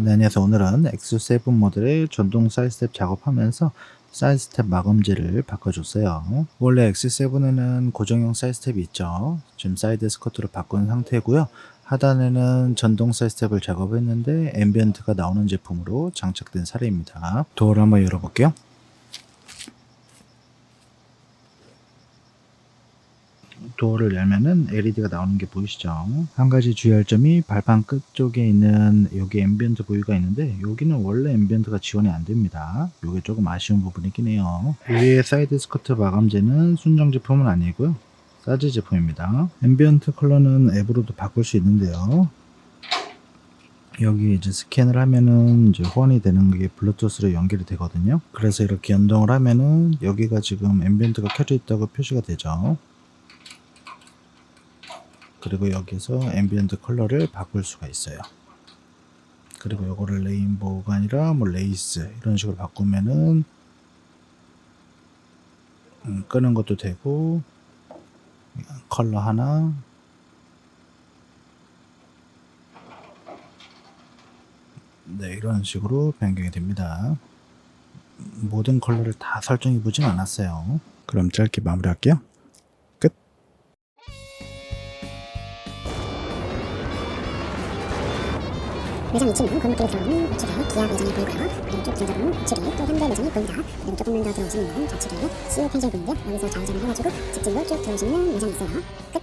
네, 안녕하세요. 오늘은 X7 모델의 전동 사이드스텝 작업하면서 사이드스텝 마감재를 바꿔줬어요. 원래 X7에는 고정형 사이드스텝이 있죠. 지금 사이드 스커트로 바꾼 상태고요. 하단에는 전동 사이드스텝을 작업했는데 앰비언트가 나오는 제품으로 장착된 사례입니다. 도어를 한번 열어볼게요. 도어를 열면은 LED가 나오는 게 보이시죠? 한 가지 주의할 점이 발판 끝 쪽에 있는 여기 앰비언트 부위가 있는데 여기는 원래 앰비언트가 지원이 안 됩니다. 이게 조금 아쉬운 부분이긴 해요. 위에 사이드 스커트 마감재는 순정 제품은 아니고요. 사지 제품입니다. 앰비언트 컬러는 앱으로도 바꿀 수 있는데요. 여기 이제 스캔을 하면은 이제 호환이 되는 게 블루투스로 연결이 되거든요. 그래서 이렇게 연동을 하면은 여기가 지금 앰비언트가 켜져 있다고 표시가 되죠. 그리고 여기서 앰비언트 컬러를 바꿀 수가 있어요. 그리고 요거를 레인보우가 아니라 뭐 레이스 이런 식으로 바꾸면은 음, 끄는 것도 되고 컬러 하나 네 이런 식으로 변경이 됩니다. 모든 컬러를 다 설정해 보진 않았어요. 그럼 짧게 마무리할게요. 매장 2층은 건물길에 들어오는 우측에 기아 매장이 보이고요. 왼쪽 뒤돌아보면 우측에 또 현대 매장이 보입니다. 그리고 조금만 더 들어오시면 좌측에 CU 펜실 보이는데 여기서 좌회전을 해가지고 직진로 쭉 들어오시면 매장이 있어요. 끝.